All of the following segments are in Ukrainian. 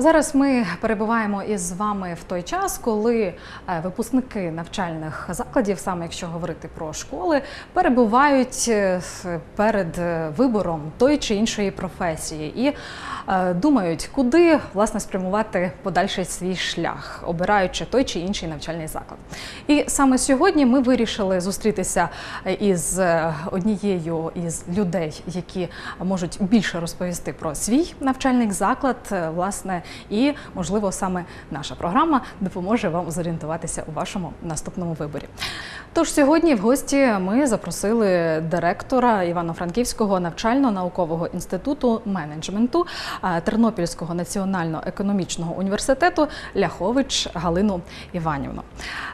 Зараз ми перебуваємо із вами в той час, коли е, випускники навчальних закладів, саме якщо говорити про школи, перебувають е, перед е, вибором тої чи іншої професії. І думають, куди власне спрямувати подальший свій шлях, обираючи той чи інший навчальний заклад. І саме сьогодні ми вирішили зустрітися із е, однією із людей, які можуть більше розповісти про свій навчальний заклад, е, власне, і можливо саме наша програма допоможе вам зорієнтуватися у вашому наступному виборі. Тож сьогодні в гості ми запросили директора Івано-Франківського навчально-наукового інституту менеджменту е, Тернопільського національного економічного університету Ляхович Галину Іванівну.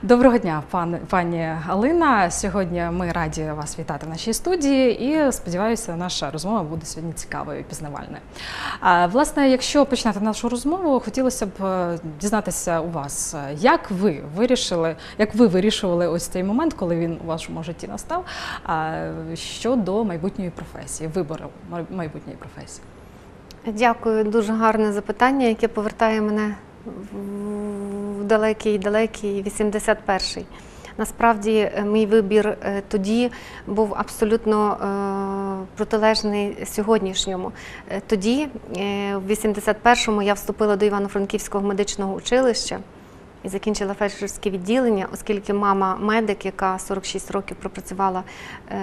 Доброго дня, пан, пані Галина. Сьогодні ми раді вас вітати в нашій студії і сподіваюся, наша розмова буде сьогодні цікавою і пізнавальною. Власне, якщо починати нашу розмову, хотілося б е, дізнатися у вас, е, як ви вирішили, як ви вирішували ось цей момент, коли він у вашому житті настав, щодо майбутньої професії, вибору май- майбутньої професії. Дякую, дуже гарне запитання, яке повертає мене в далекий, далекий 81-й. Насправді, е, мій вибір е, тоді був абсолютно е, протилежний сьогоднішньому. Тоді, в 81-му, я вступила до Івано-Франківського медичного училища і закінчила фельдшерське відділення, оскільки мама медик, яка 46 років пропрацювала е,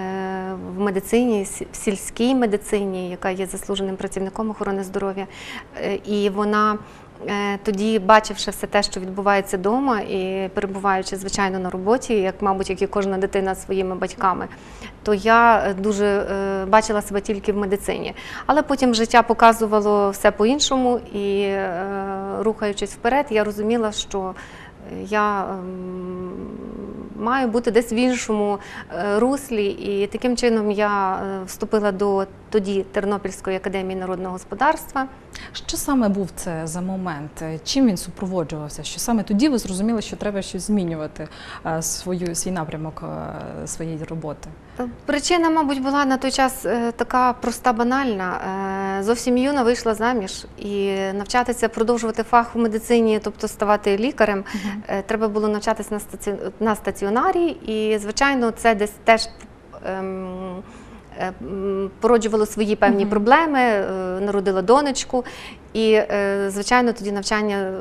в медицині, в сільській медицині, яка є заслуженим працівником охорони здоров'я, е, і вона. Е, Тоді, бачивши все те, що відбувається вдома, і перебуваючи звичайно на роботі, як, мабуть, як і кожна дитина своїми батьками, то я е, дуже е, бачила себе тільки в медицині. Але потім життя показувало все по-іншому, і рухаючись вперед, я розуміла, що я ем, маю бути десь в іншому руслі, і таким чином я вступила до тоді Тернопільської академії народного господарства. Що саме був це за момент? Чим він супроводжувався? Що саме тоді ви зрозуміли, що треба щось змінювати е, свою свій напрямок е, своєї роботи? Причина, мабуть, була на той час е, така проста, банальна. Зовсім юна вийшла заміж і навчатися продовжувати фах в медицині, тобто ставати лікарем, е, треба було навчатися на стаці... стаціонарі, і звичайно, це десь теж. ем, Породжувало свої певні проблеми, е, народила донечку, і, е, звичайно, тоді навчання е,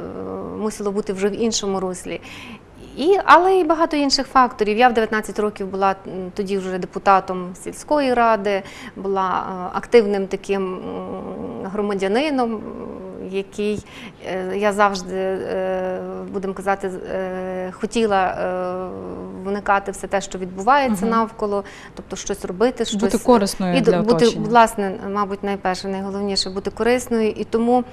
мусило бути вже в іншому руслі. І, але і багато інших факторів. Я в 19 років була тоді вже депутатом сільської ради, була е, активним таким громадянином, який е, я завжди, е, будемо казати, е, хотіла вникати все те, що відбувається Мгм. навколо, тобто щось робити, щось Бути корисною і для бути, оточення. власне, мабуть, найперше, найголовніше бути корисною. І тому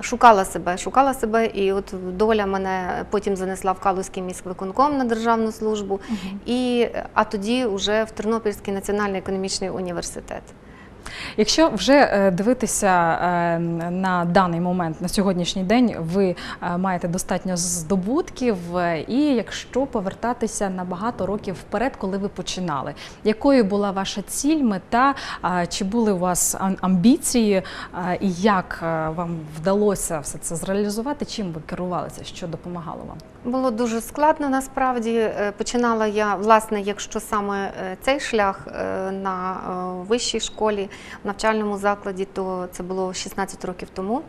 шукала себе, шукала себе, і от доля мене потім занесла в Калузький міськвиконком на державну службу, і, а тоді вже в Тернопільський національний економічний університет. Якщо вже е, дивитися е, на даний момент, на сьогоднішній день, ви е, маєте достатньо здобутків, і якщо повертатися на багато років вперед, коли ви починали, якою була ваша ціль, мета, чи були у вас амбіції, і як вам вдалося все це зреалізувати? Чим ви керувалися? Що допомагало вам? Було дуже складно насправді. Е, Починала я, власне, якщо саме е, цей шлях е, на вищій школі, в навчальному закладі, то це було 16 років тому.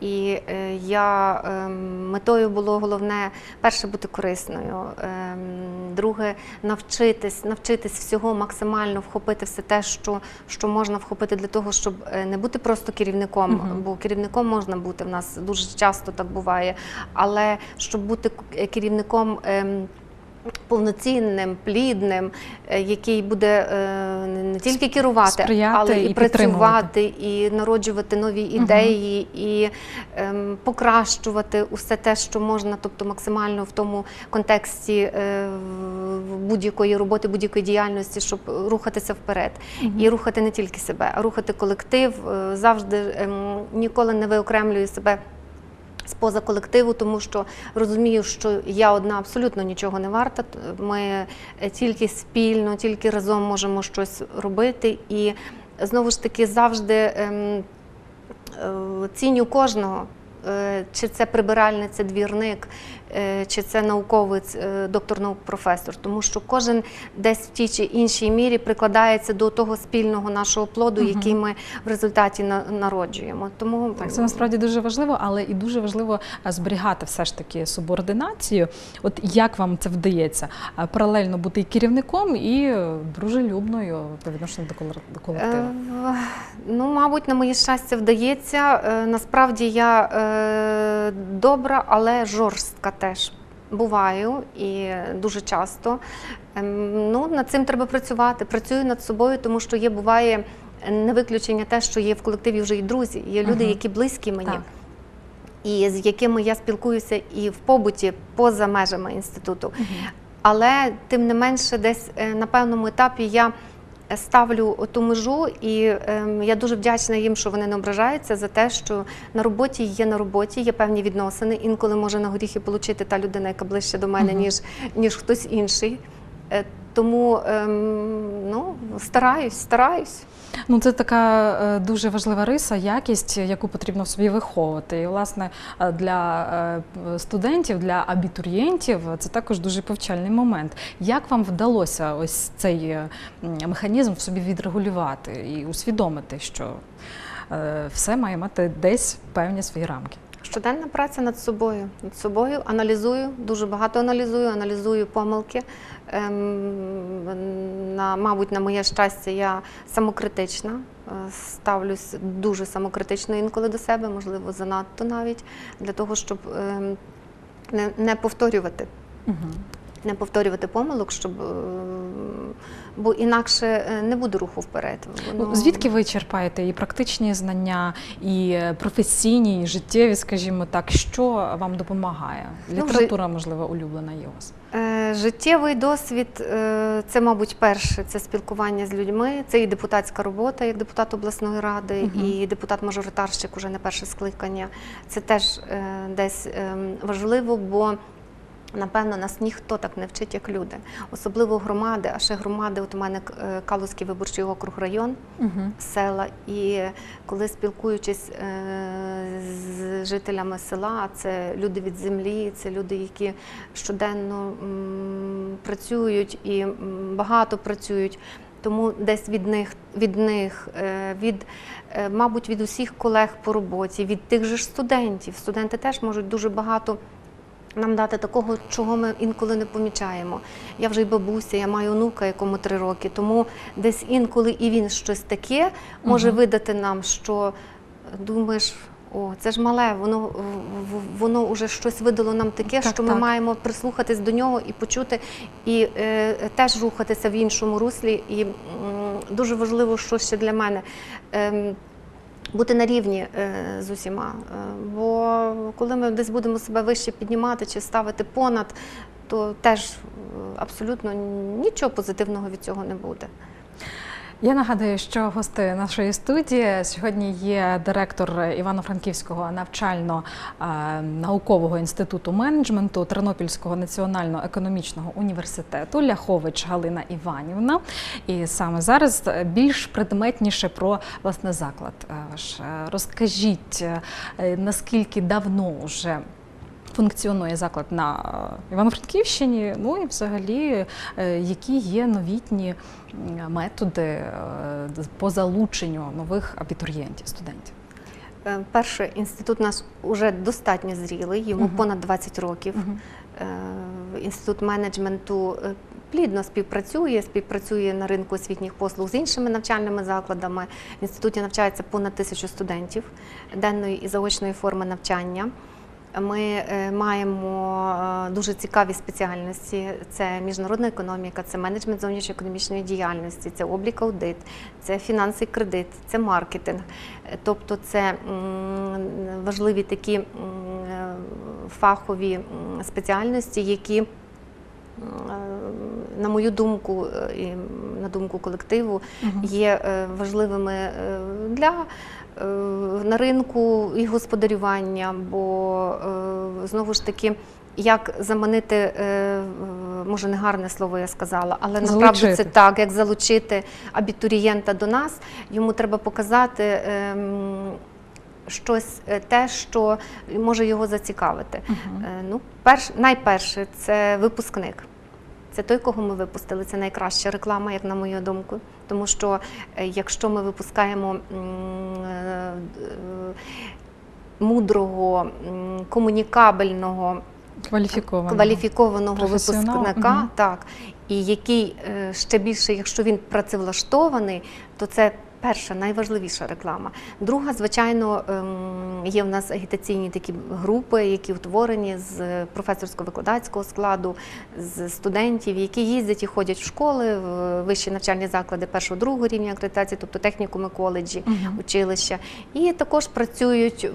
І е, я ем, метою було головне перше бути корисною, ем, друге навчитись, навчитись всього максимально вхопити все те, що, що можна вхопити для того, щоб е, не бути просто керівником, Мгм. бо керівником можна бути в нас дуже часто так буває. Але щоб бути к- керівником. Повноцінним, плідним, е, який буде е, не- тільки керувати, сприяти але і і працювати, і народжувати нові ідеї, і ем, покращувати усе те, що можна, тобто максимально в тому контексті е, будь-якої роботи, будь-якої діяльності, щоб рухатися вперед. І рухати не тільки себе, а рухати колектив. Е, Завжди ем, ніколи не виокремлюю себе. З-поза колективу, тому що розумію, що я одна абсолютно нічого не варта. Ми е, тільки спільно, тільки разом можемо щось робити. І знову ж таки завжди ем, е, ціню кожного. Е, Чи це прибиральниця, двірник, чи це науковець, е, доктор наук, професор, тому що кожен десь в тій чи іншій мірі прикладається до того спільного нашого плоду, Мгм. який ми в результаті народжуємо. Тому Так, це насправді дуже важливо, але і дуже важливо е, зберігати все ж таки субординацію. От як вам це вдається? Е, Паралельно бути і керівником, і е, дружелюбною по відношенню до колективу. Е, Ну, мабуть, на моє щастя вдається. Е, Насправді я е, добра, але жорстка теж. Буваю і дуже часто. Ем, Ну, над цим треба працювати. Працюю над собою, тому що є, буває не виключення те, що є в колективі вже і друзі. Є люди, які близькі мені. Так. І з якими я спілкуюся і в побуті поза межами інституту. Мгм. Але тим не менше, десь е, на певному етапі я ставлю ту межу, і ем, я дуже вдячна їм, що вони не ображаються за те, що на роботі є на роботі, є певні відносини. Інколи може на горіхи отримати та людина, яка ближче до мене, ніж, ніж хтось інший. Тому ем, ну, стараюсь, стараюсь. Ну, це така е, дуже важлива риса, якість, яку потрібно в собі виховувати. І, власне, е, для е, студентів, для абітурієнтів це також дуже повчальний момент. Як вам вдалося ось цей механізм в собі відрегулювати і усвідомити, що все має мати десь певні свої рамки? Щоденна праця над собою. Над собою аналізую, дуже багато аналізую, аналізую помилки. Ем, на, мабуть, на моє щастя, я самокритична, е, ставлюсь дуже самокритично інколи до себе, можливо, занадто навіть, для того, щоб ем, не, не повторювати. Угу. Не повторювати помилок, щоб е, бо інакше е, не буде руху вперед. Ну, Воно- звідки ви черпаєте і практичні знання, і е, професійні, і життєві, скажімо так, що вам допомагає? Ну, Література, можливо, улюблена є у вас. Е, Життєвий досвід це, мабуть, перше це спілкування з людьми, це і депутатська робота як депутат обласної ради, Мгм. і депутат-мажоритарщик уже не перше скликання. Це теж десь е, важливо, бо напевно нас ніхто так не вчить, як люди, особливо громади. А ще громади, от у мене е, Калузький виборчий округ район Угу. села. І коли спілкуючись е, з жителями села, це люди від землі, це люди, які щоденно працюють і багато працюють. Тому десь від них, від них, е, від, мабуть, від усіх колег по роботі, від тих же ж студентів. Студенти теж можуть дуже багато нам дати такого, чого ми інколи не помічаємо. Я вже й бабуся, я маю онука, якому три роки, тому десь інколи і він щось таке може Мгм. видати нам, що думаєш. О, це ж мале, воно воно вже щось видало нам таке, Так, що ми так. маємо прислухатись до нього і почути, і е, теж рухатися в іншому руслі. І м, дуже важливо, що ще для мене. Ем, бути на рівні е, з усіма. Е, бо коли ми десь будемо себе вище піднімати чи ставити понад, то теж е, абсолютно нічого позитивного від цього не буде. Я нагадую, що гости нашої студії сьогодні є директор Івано-Франківського навчально-наукового інституту менеджменту Тернопільського національного економічного університету Ляхович Галина Іванівна. І саме зараз більш предметніше про власне заклад. е, Е, розкажіть, е, наскільки давно вже. Функціонує заклад на е, Івано-Франківщині, ну і взагалі, е, які є новітні методи е, по залученню нових абітурієнтів, студентів. Перше, інститут наш вже достатньо зрілий, йому Мгм. понад 20 років. Е, Інститут менеджменту плідно співпрацює, співпрацює на ринку освітніх послуг з іншими навчальними закладами. В інституті навчається понад тисячу студентів денної і заочної форми навчання. Ми е, маємо е, дуже цікаві спеціальності: це міжнародна економіка, це менеджмент зовнішньоекономічної діяльності, це облік аудит, це фінанси кредит, це маркетинг. Е, Тобто це важливі такі фахові спеціальності, які, на мою думку, і на думку колективу, є важливими для на ринку і господарювання, бо е, знову ж таки. Як заманити, е, е, може не гарне слово я сказала, але насправді це так, як залучити абітурієнта до нас, йому треба показати ем, щось е, те, що може його зацікавити. Е, Ну, перш, найперше, це випускник. Це той, кого ми випустили. Це найкраща реклама, як на мою думку. Тому що е, якщо ми випускаємо е, мудрого, комунікабельного, Кваліфікованого. кваліфікованого випускника, угу. так, і який е, ще більше, якщо він працевлаштований, то це перша найважливіша реклама. Друга, звичайно, ем, є в нас агітаційні такі групи, які утворені з професорсько-викладацького складу, з студентів, які їздять і ходять в школи, в вищі навчальні заклади першого другого рівня акредитації, тобто технікуми, коледжі училища, і також працюють.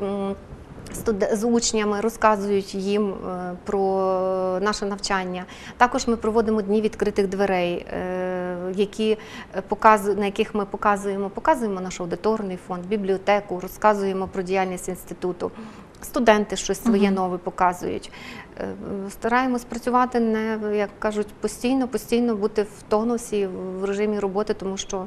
З учнями розказують їм е, про наше навчання. Також ми проводимо дні відкритих дверей, е, які е, на яких ми показуємо, показуємо наш аудиторний фонд, бібліотеку, розказуємо про діяльність інституту. Студенти щось своє нове показують. Е, Стараємось працювати не як кажуть постійно, постійно бути в тонусі в режимі роботи, тому що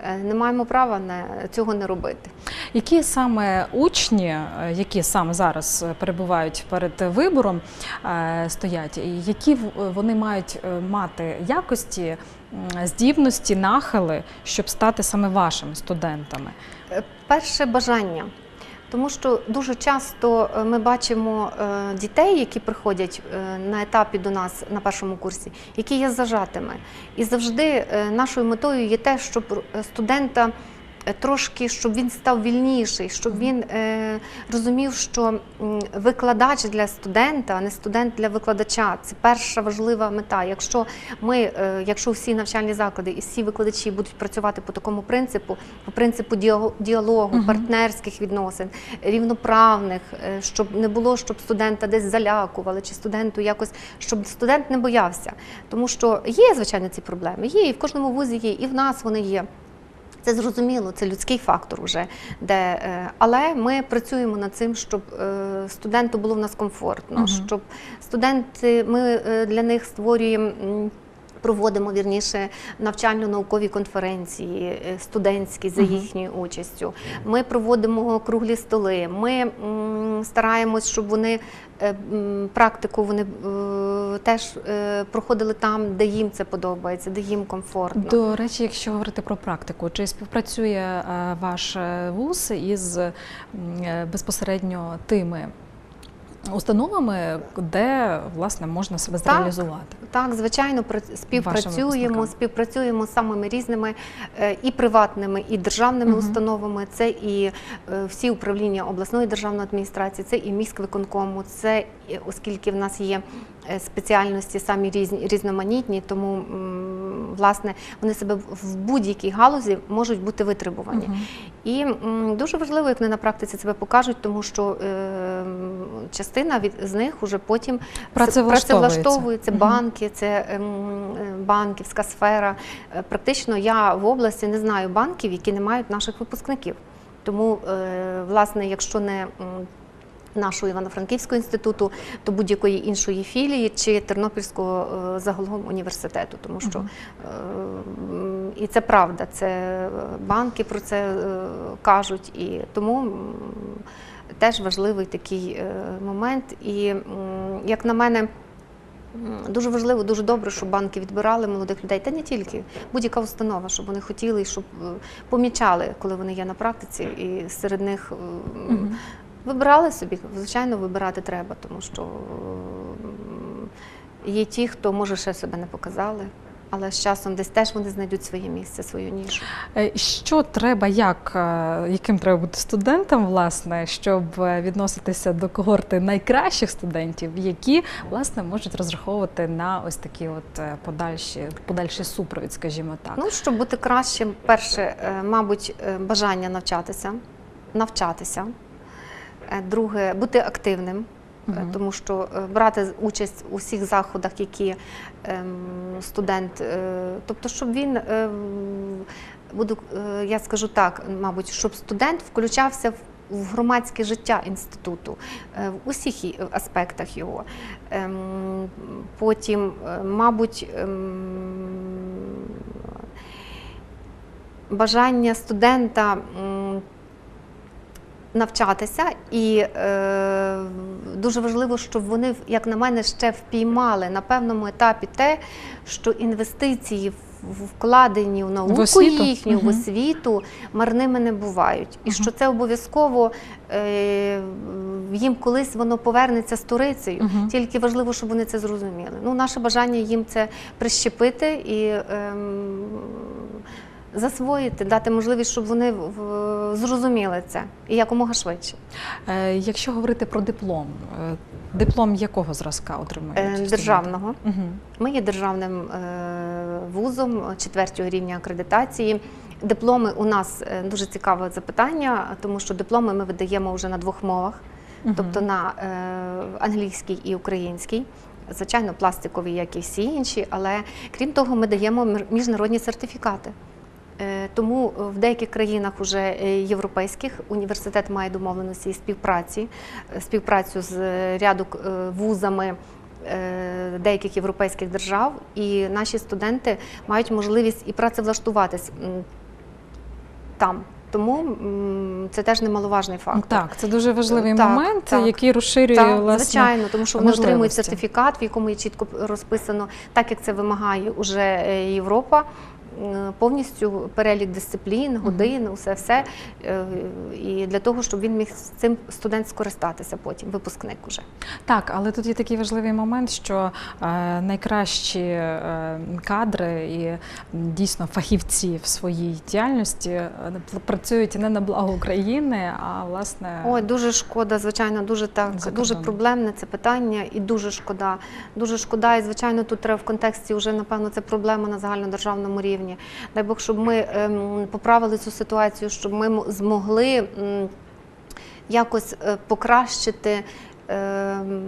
е, не маємо права не цього не робити. Які саме учні, які саме зараз перебувають перед вибором, стоять, і які вони мають мати якості, здібності, нахили, щоб стати саме вашими студентами? Е, Перше бажання. Тому що дуже часто е, ми бачимо е, дітей, які приходять на етапі до нас на першому курсі, які є зажатими. І завжди нашою метою є те, щоб студента трошки, щоб він став вільніший, щоб він е, розумів, що викладач для студента, а не студент для викладача це перша важлива мета. Якщо ми, е, якщо всі навчальні заклади і всі викладачі будуть працювати по такому принципу, по принципу діалогу, партнерських відносин, рівноправних, е, щоб не було, щоб студента десь залякували, чи студенту якось, щоб студент не боявся. Тому що є, звичайно, ці проблеми. Є і в кожному вузі є, і в нас вони є. Це зрозуміло, це людський фактор вже. Де, е, але ми працюємо над цим, щоб е, студенту було в нас комфортно, угу. щоб студенти, ми е, для них створюємо. Проводимо вірніше навчально-наукові конференції е, студентські за їхньою участю. Ми проводимо круглі столи. Ми стараємось, щоб вони е, практику вони е, теж проходили там, де їм це подобається, де їм комфортно. До речі, якщо говорити про практику, чи співпрацює ваш вуз із безпосередньо тими установами, де власне можна себе зреалізувати? Так, звичайно, пра- співпрацюємо, співпрацюємо з самими різними е, і приватними, і державними угу. установами. Це і е, всі управління обласної державної адміністрації, це і міськвиконкому, це оскільки в нас є спеціальності самі різні різноманітні, тому власне вони себе в будь-якій галузі можуть бути витребувані. Мгм. І дуже важливо, як вони на практиці себе покажуть, тому що е, частина від з них уже потім Працевлаштовується. працевлаштовується Мгм. банки, це е, банківська сфера. Е, Практично я в області не знаю банків, які не мають наших випускників. Тому, е, власне, якщо не Нашого Івано-Франківського інституту, то будь-якої іншої філії чи Тернопільського е, загалом університету, тому що е, і це правда, це е, банки про це кажуть, і тому теж важливий такий момент. І як на мене. Дуже важливо, дуже добре, щоб банки відбирали молодих людей, та не тільки будь-яка установа, щоб вони хотіли щоб помічали, коли вони є на практиці, і серед них. Вибирали собі. Звичайно, вибирати треба, тому що є ті, хто може ще себе не показали, але з часом десь теж вони знайдуть своє місце, свою нішу. Е, Що треба, як, е, яким треба бути студентом, власне, щоб е, відноситися до когорти найкращих студентів, які власне можуть розраховувати на ось такі от подальші, подальший супровід, скажімо так. Ну, щоб бути кращим, перше, мабуть, бажання навчатися, навчатися. Е, Друге, бути активним, Мгм. тому що е, брати участь у всіх заходах, які ем, студент, тобто, щоб він, буду, я скажу так, мабуть, щоб студент включався в. В громадське життя інституту в усіх аспектах його. Ем, Потім, мабуть, ем, бажання студента навчатися, і е, дуже важливо, щоб вони, як на мене, ще впіймали на певному етапі те, що інвестиції в- вкладені в науку освіту? їхню, в освіту марними не бувають. І що це обов'язково е, їм колись воно повернеться сторицею. Мгм. Тільки важливо, щоб вони це зрозуміли. Ну, наше бажання їм це прищепити і ем, засвоїти, дати можливість, щоб вони в- зрозуміли це і якомога швидше. Е, Якщо говорити про диплом, е, диплом якого зразка отримують? Е. Державного. Мгм. Ми є державним вузом четвертого рівня акредитації. Дипломи у нас дуже цікаве запитання, тому що дипломи ми видаємо вже на двох мовах, тобто на англійській і українській. Звичайно, пластикові, як і всі інші, але крім того, ми даємо міжнародні сертифікати. Е, Тому в деяких країнах уже е, європейських університет має домовленості і співпраці, е, співпрацю з е, ряду е, вузами е, деяких європейських держав, і наші студенти мають можливість і працевлаштуватись там. Тому це теж немаловажний фактор. Так, це дуже важливий Так, момент, так. який розширює Так, власне. звичайно, тому що вони отримують сертифікат, в якому є чітко розписано, так як це вимагає уже е, Європа. Повністю перелік дисциплін, годин, усе все е, і для того, щоб він міг цим студент скористатися потім, випускник уже. Так, але тут є такий важливий момент, що е, найкращі е, кадри і дійсно фахівці в своїй діяльності працюють не на благо України, а власне Ой, дуже шкода, звичайно, дуже так, За дуже проблемне це питання, і дуже шкода. Дуже шкода, і звичайно, тут треба в контексті вже напевно це проблема на загальнодержавному рівні. Дай Бог, щоб ми ем, поправили цю ситуацію, щоб ми змогли якось е, покращити. Ем,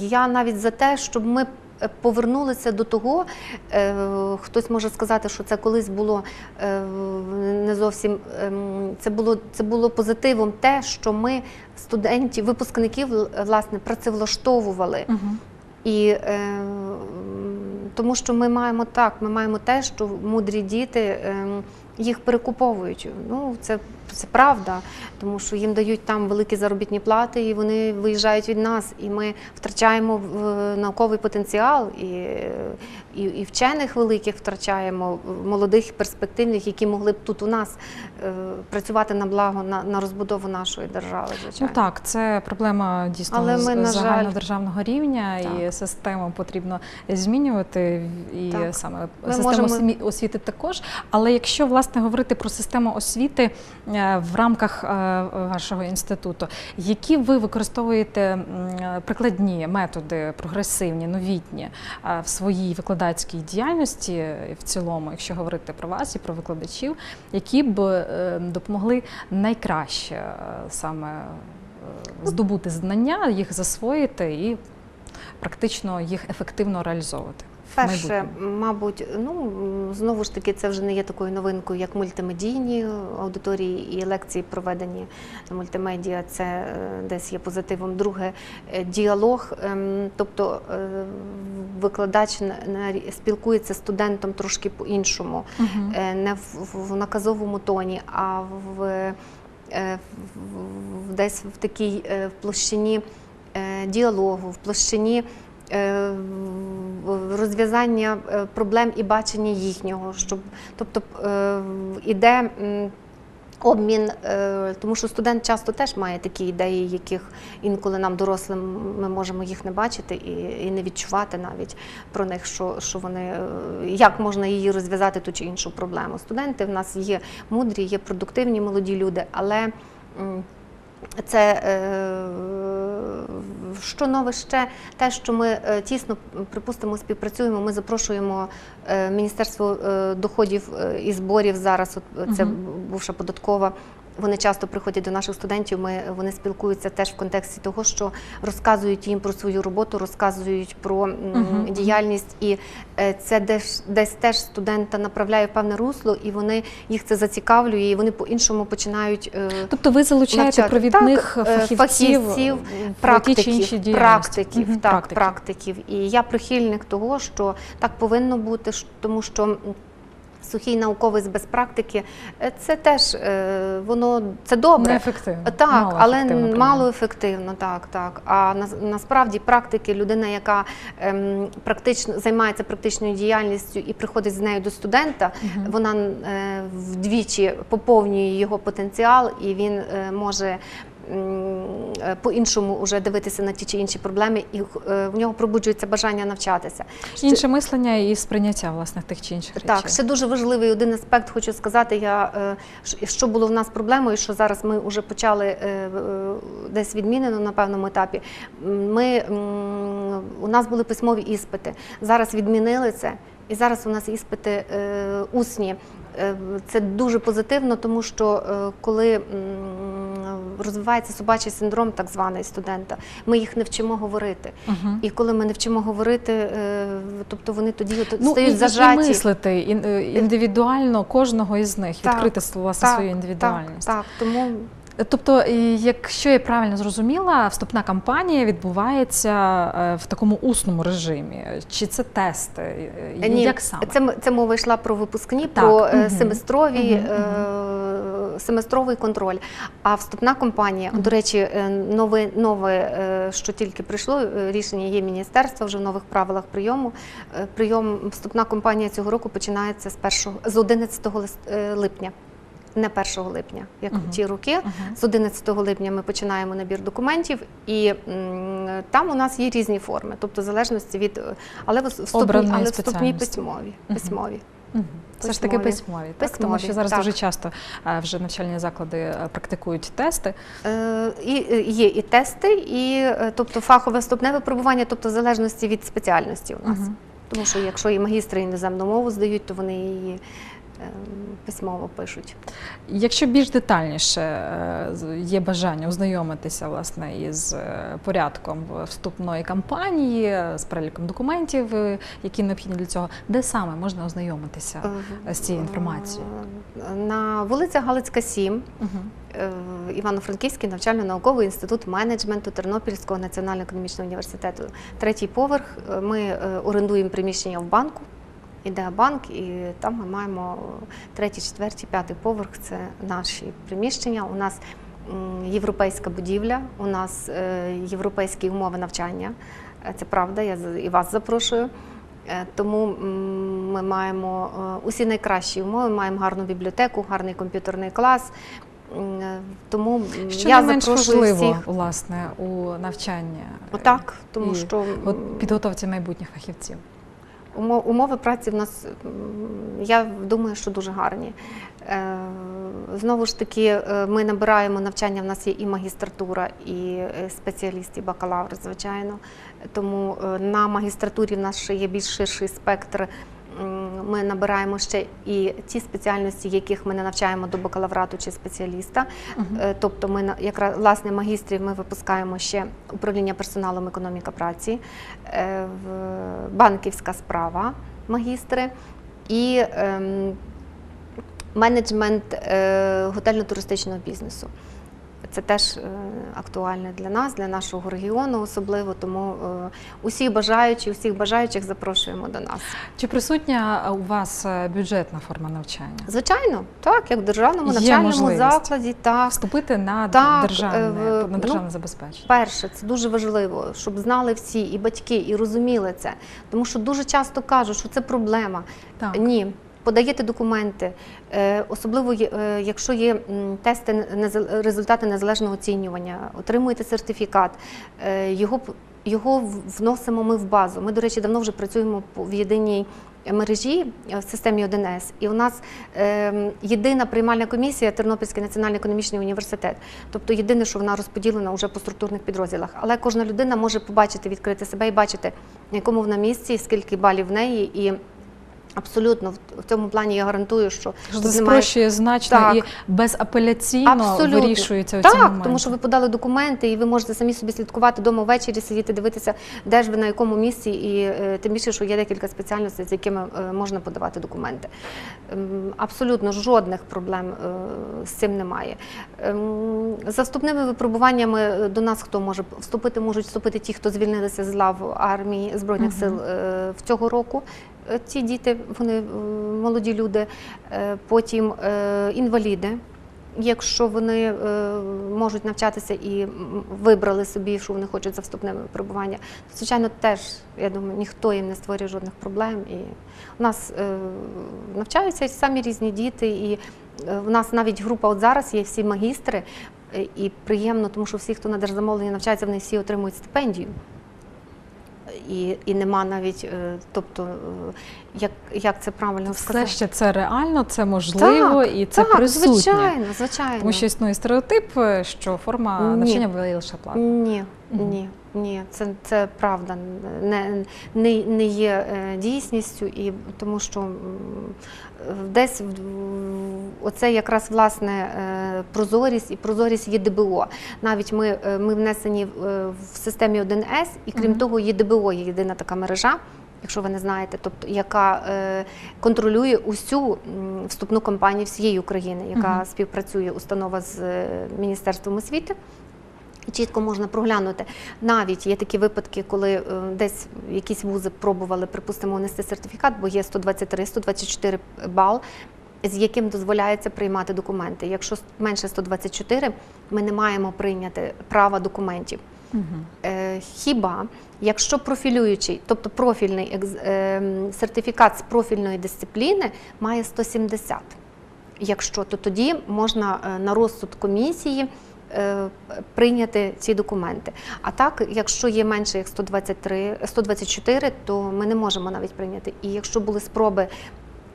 Я навіть за те, щоб ми е, повернулися до того, е, хтось може сказати, що це колись було не зовсім ем, це було це було позитивом, те, що ми студентів, випускників власне працевлаштовували. Мгм. І тому що ми маємо так, ми маємо те, що мудрі діти е, їх перекуповують. Ну, це, це правда, тому що їм дають там великі заробітні плати, і вони виїжджають від нас, і ми втрачаємо науковий потенціал і, і, і вчених великих втрачаємо, молодих, перспективних, які могли б тут у нас е, працювати на благо, на, на розбудову нашої держави. Ну так, це проблема дійсно Але ми, з- на жаль, загальнодержавного рівня, і систему потрібно змінювати, і Так. саме Ми систему можемо- освіти також. Але якщо власне говорити про систему освіти в рамках е, вашого інституту, які ви використовуєте е, прикладні методи, прогресивні, новітні е, в своїй викладацькій діяльності в цілому, якщо говорити про вас і про викладачів, які б е, допомогли найкраще е, саме е, здобути знання, їх засвоїти і практично їх ефективно реалізовувати. Перше, мабуть, ну знову ж таки, це вже не є такою новинкою, як мультимедійні аудиторії і лекції, проведені мультимедіа. Це е, десь є позитивом. Друге е, діалог, ем, тобто е, викладач спілкується з студентом трошки по-іншому. Е, не в, в наказовому тоні, а в, десь в такій площині діалогу, в площині розв'язання е, проблем і бачення їхнього, щоб тобто е, іде. Обмін, е, тому що студент часто теж має такі ідеї, яких інколи нам дорослим ми можемо їх не бачити і, і не відчувати навіть про них, що, що вони е, як можна її розв'язати ту чи іншу проблему. Студенти в нас є мудрі, є продуктивні молоді люди, але це е, що нове ще те, що ми е, тісно припустимо, співпрацюємо. Ми запрошуємо е, Міністерство доходів і зборів зараз. Це бувша податкова. Вони часто приходять до наших студентів. Ми вони спілкуються теж в контексті того, що розказують їм про свою роботу, розказують про Мгм. діяльність, і е, це десь, десь теж студента направляє в певне русло, і вони їх це зацікавлює, і вони по-іншому починають. е, Тобто ви залучаєте навчати. провідних Так, е, фахівців, фахівців, практиків, практиків, Мгм, так, практиків. І я прихильник того, що так повинно бути, тому що Сухий науковець без практики е, це теж е, воно це добре. Неефективно. Так, Мало але ефективно, мало ефективно, так, так. А на, насправді практики, людина, яка ем, практично займається практичною діяльністю і приходить з нею до студента, вона е, вдвічі поповнює його потенціал, і він е, може. Е, По-іншому вже дивитися на ті чи інші проблеми, і е, в нього пробуджується бажання навчатися. Ще- Інше мислення і сприйняття власне тих чи інших речей. так, ще дуже важливий один аспект, хочу сказати. Я е, що було в нас проблемою, що зараз ми вже почали десь відмінено на певному етапі. Ми у нас були письмові іспити. Зараз відмінили це, і зараз у нас іспити усні. Це дуже позитивно, тому що коли розвивається собачий синдром, так званий студента, ми їх не вчимо говорити. Мгм. І коли ми не вчимо говорити, е, тобто вони тоді Ну, стають і, і мислити е, індивідуально кожного із них, Так, відкрити власне свою індивідуальність. Так, так, тому Тобто, якщо я правильно зрозуміла, вступна кампанія відбувається е, в такому усному режимі. Чи це тести? Ні, Як саме? Це, це мова йшла про випускні, Так, про мгм. семестрові, Мгм, е, семестровий контроль. А вступна компанія, до речі, е, нове, нове, е, що тільки прийшло, е, рішення є міністерства вже в нових правилах прийому. Прийом вступна компанія цього року починається з 1, з 11 лист- е, липня. Не 1 липня, як Мгм. ті роки. Мгм. З 11 липня ми починаємо набір документів, і м, там у нас є різні форми, тобто в залежності від, але вс- вступні, але вступні письмові. Мгм. письмові. Мгм. Це ж таки Письмові. письмові, так? тому що зараз так. дуже часто е, вже навчальні заклади е, практикують тести. Е, і, є і тести, і тобто фахове вступне випробування, тобто в залежності від спеціальності у нас. Угу. Тому що якщо і магістри іноземну мову здають, то вони її письмово пишуть. Якщо більш детальніше е, є бажання ознайомитися власне із е, порядком вступної кампанії, з переліком документів, е, які необхідні для цього, де саме можна ознайомитися з цією інформацією? На вулиця Галицька, 7, Мгм. е, Івано-Франківський навчально-науковий інститут менеджменту Тернопільського національного економічного університету. Третій поверх. Ми орендуємо приміщення в банку. Іде банк, і там ми маємо третій, четвертий, п'ятий поверх. Це наші приміщення. У нас європейська будівля, у нас е, європейські умови навчання. Е, Це правда, я і вас запрошую. Е, Тому ми маємо е, усі найкращі умови, маємо гарну бібліотеку, гарний комп'ютерний клас. Е, Тому Що я не менш важливо всіх. власне у навчанні Отак, тому І що от підготовці майбутніх фахівців. Умо- Умови праці в нас, я думаю, що дуже гарні. Е, Знову ж таки, е, ми набираємо навчання, в нас є і магістратура, і е, спеціаліст, і бакалавр, звичайно. Тому на магістратурі в нас ще є більш ширший спектр. Ми набираємо ще і ті спеціальності, яких ми не навчаємо до бакалаврату чи спеціаліста. Е, Тобто, ми якраз власне магістрів ми випускаємо ще управління персоналом економіка праці, е, банківська справа, магістри і ем, менеджмент е, готельно-туристичного бізнесу. Це теж е, актуальне для нас, для нашого регіону особливо. Тому е, усі бажаючі, усіх бажаючих запрошуємо до нас. Чи присутня у вас е, бюджетна форма навчання? Звичайно, так як в державному Є навчальному закладі, так Вступити на Так, державне, е, на ну, державне забезпечення? Перше, це дуже важливо, щоб знали всі і батьки, і розуміли це. Тому що дуже часто кажуть, що це проблема. Так. Ні. Подаєте документи, е, особливо е, якщо є тести результати незалежного оцінювання, отримуєте сертифікат, е, його його вносимо ми в базу. Ми, до речі, давно вже працюємо в єдиній мережі в системі 1С. І у нас єдина приймальна комісія Тернопільський національний економічний університет. Тобто єдине, що вона розподілена вже по структурних підрозділах. Але кожна людина може побачити, відкрити себе і бачити, на якому вона місці, скільки балів в неї. І абсолютно в- цьому плані я гарантую, що це спрощує значно Так. і безапеляційно Абсолютно. вирішуються ці Так, моменти. тому що ви подали документи, і ви можете самі собі слідкувати вдома ввечері, сидіти, дивитися, де ж ви на якому місці, і е, тим більше, що є декілька спеціальностей, з якими е, можна подавати документи. Ем, Абсолютно жодних проблем е, з цим немає. Ем, За вступними випробуваннями до нас хто може вступити, можуть вступити ті, хто звільнилися з лав армії Збройних Мгм. сил в цього року. Ці діти, вони е, молоді люди, е, потім е, інваліди. Якщо вони можуть навчатися і вибрали собі, що вони хочуть за вступне перебування, то звичайно теж я думаю, ніхто їм не створює жодних проблем. І у нас навчаються самі різні діти, і в нас навіть група от зараз є всі магістри, і приємно, тому що всі, хто на держзамовлення навчається, вони всі отримують стипендію. І, і нема навіть, е, тобто, е, як, як це правильно Все сказати? ще це реально, це можливо Так, і це так, присутнє. Звичайно, звичайно. Тому що існує стереотип, е, що форма Ні. навчання була лише платна. Ні, угу. ні, ні, це, це правда, не, не, не є дійсністю, і тому що десь в- оце якраз власне е, прозорість і прозорість ЄДБО. Навіть ми, е, ми внесені в е, системі 1С, і крім Мгм. того, ЄДБО є єдина така мережа. Якщо ви не знаєте, тобто яка е, контролює усю вступну кампанію всієї України, яка Мгм. співпрацює установа з е, Міністерством освіти. Чітко можна проглянути. Навіть є такі випадки, коли е, десь якісь вузи пробували, припустимо, внести сертифікат, бо є 123-124 бал, з яким дозволяється приймати документи. Якщо менше 124, ми не маємо прийняти права документів. Е, Хіба якщо профілюючий, тобто профільний е, сертифікат з профільної дисципліни має 170, якщо то тоді можна на розсуд комісії прийняти ці документи. А так, якщо є менше як 123, 124, то ми не можемо навіть прийняти. І якщо були спроби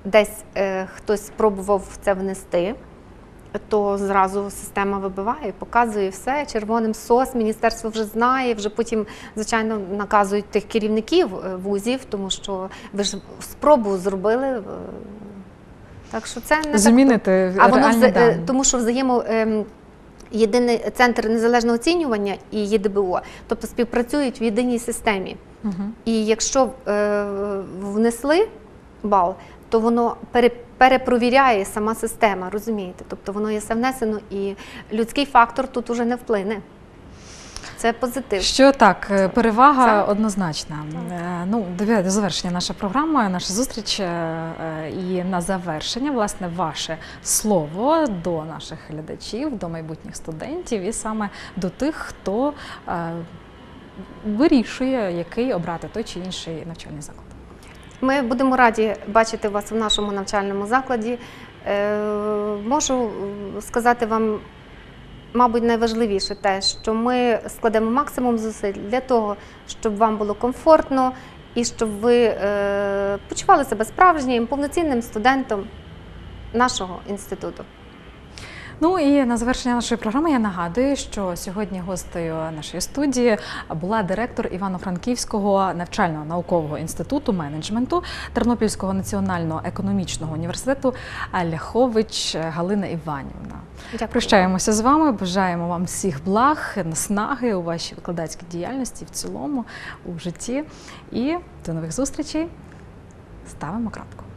десь е, хтось спробував це внести то зразу система вибиває, показує все червоним сос. Міністерство вже знає, вже потім, звичайно, наказують тих керівників е, вузів, тому що ви ж спробу зробили. е, Так що це не так Змінити а воно е, дані. тому, що взаємо ем, єдиний центр незалежного оцінювання і ЄДБО, тобто співпрацюють в єдиній системі. Угу. І якщо е, внесли бал, то воно пере, перепровіряє сама система, розумієте? Тобто воно є все внесено, і людський фактор тут уже не вплине. Це позитив. Що так, е, перевага Так. однозначна. Е, Ну, до завершення наша програма, наша зустріч. е, І на завершення, власне, ваше слово до наших глядачів, до майбутніх студентів і саме до тих, хто вирішує, який обрати той чи інший навчальний заклад. Ми будемо раді бачити вас в нашому навчальному закладі. Можу сказати вам, мабуть, найважливіше те, що ми складемо максимум зусиль для того, щоб вам було комфортно і щоб ви е, почували себе справжнім, повноцінним студентом нашого інституту. Ну і на завершення нашої програми я нагадую, що сьогодні гостею нашої студії була директор Івано-Франківського навчально-наукового інституту менеджменту Тернопільського національного економічного університету Ляхович Галина Іванівна. Дякую. Прощаємося з вами. Бажаємо вам всіх благ, наснаги у вашій викладацькій діяльності в цілому у житті. І до нових зустрічей. Ставимо крапку.